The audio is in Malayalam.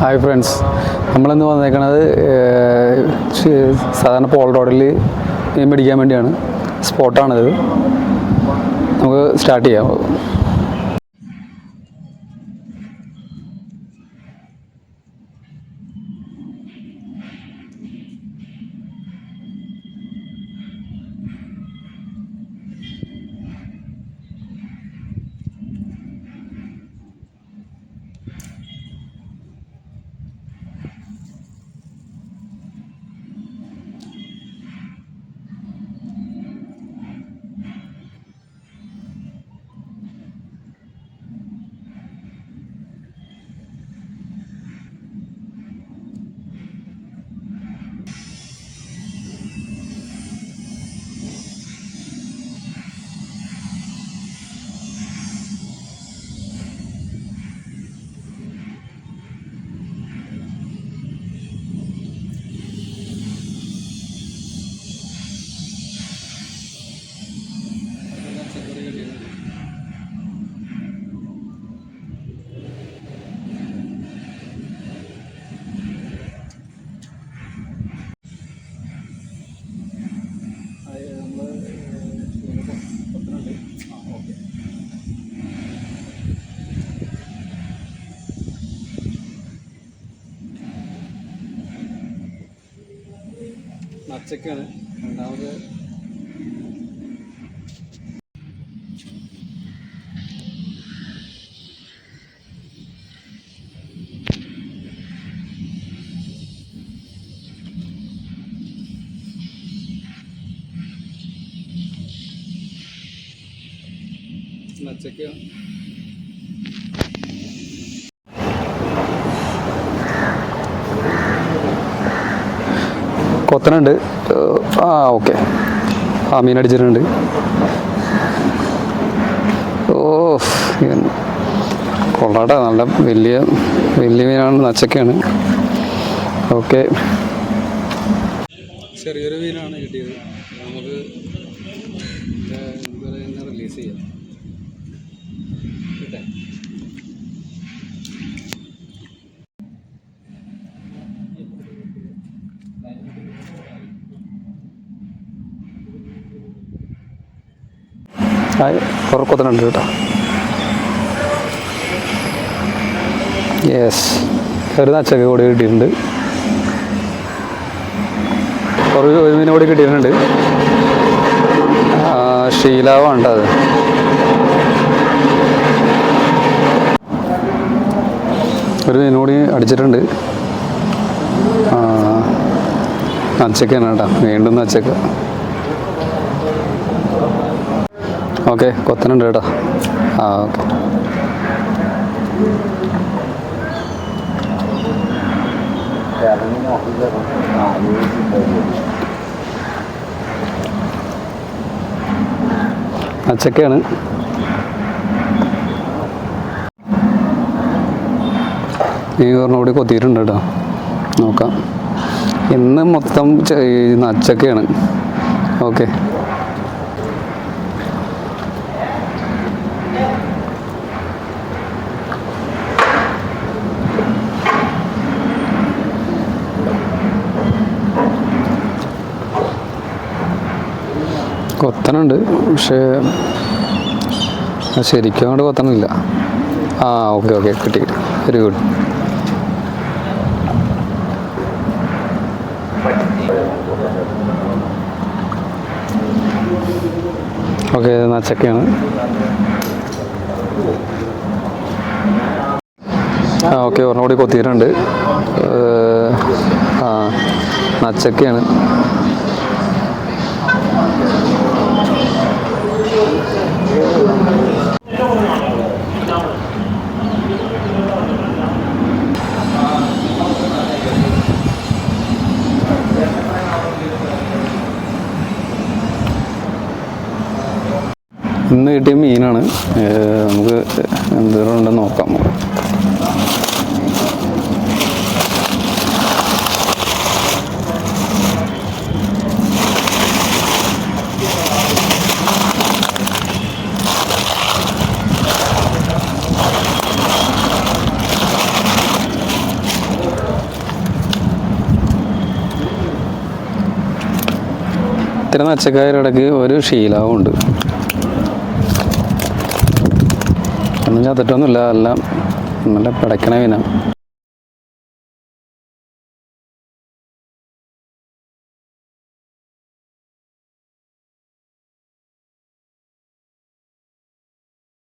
ഹായ് ഫ്രണ്ട്സ് നമ്മളിന്ന് വന്നേക്കണത് സാധാരണ പോൾ റോഡിൽ മീൻ പിടിക്കാൻ വേണ്ടിയാണ്. സ്പോട്ടാണിത് നമുക്ക് സ്റ്റാർട്ട് ചെയ്യാം. നച്ചക്കാണ്. രണ്ടാമത് നച്ചക്കാണ് കൊത്തനുണ്ട്. ആ ഓക്കെ. ആ മീൻ അടിച്ചിട്ടുണ്ട്. ഓ കൊള്ളാട്ടെ നല്ല വലിയ വലിയ മീനാണ് നച്ചക്കയാണ്. ഓക്കെ. ചെറിയൊരു മീനാണ് കിട്ടിയത്. ഹായ് ഉറക്കത്തിനുണ്ട് കേട്ടോ. യെസ് ഒരു കൂടി കിട്ടിയിട്ടുണ്ട്. കുറച്ച് ഒരു മീൻ കൂടി കിട്ടിയിട്ടുണ്ട്. ആ, ഷീലാവാണ് അത്. ഒരു മീൻ കൂടി അടിച്ചിട്ടുണ്ട്. നച്ചക്കാണ് കേട്ടോ. വീണ്ടും നച്ചക്ക ഓക്കെ കൊത്തനുണ്ട് കേട്ടോ. ആ ഓക്കെ. അച്ചക്കയാണ് ഈ പറഞ്ഞ കൂടി കൊത്തിയിട്ടുണ്ട് കേട്ടോ. നോക്കാം. ഇന്ന് മൊത്തം നച്ചക്കയാണ്. ഓക്കെ. കൊത്തനുണ്ട് പക്ഷേ ശരിക്കും അങ്ങോട്ട് കൊത്തണില്ല. ആ ഓക്കെ ഓക്കെ കിട്ടി കിട്ടി. Very good. ഓക്കെ നച്ചക്കയാണ് ആ ഓക്കെ ഒരെണ്ണം കൂടി കൊത്തിയിട്ടുണ്ട്. ആ നച്ചക്കയാണ് ഇന്ന് കിട്ടിയ മീനാണ്. നമുക്ക് എന്തോരം ഉണ്ടെന്ന് നോക്കാം. ഇത്തരം അച്ചക്കാരുടെ ഇടയ്ക്ക് ഒരു ശീലാവും ഉണ്ട് ഒന്നും ചത്തിട്ടൊന്നുമില്ല. എല്ലാം നല്ല പിടയ്ക്കണ മീനാണ്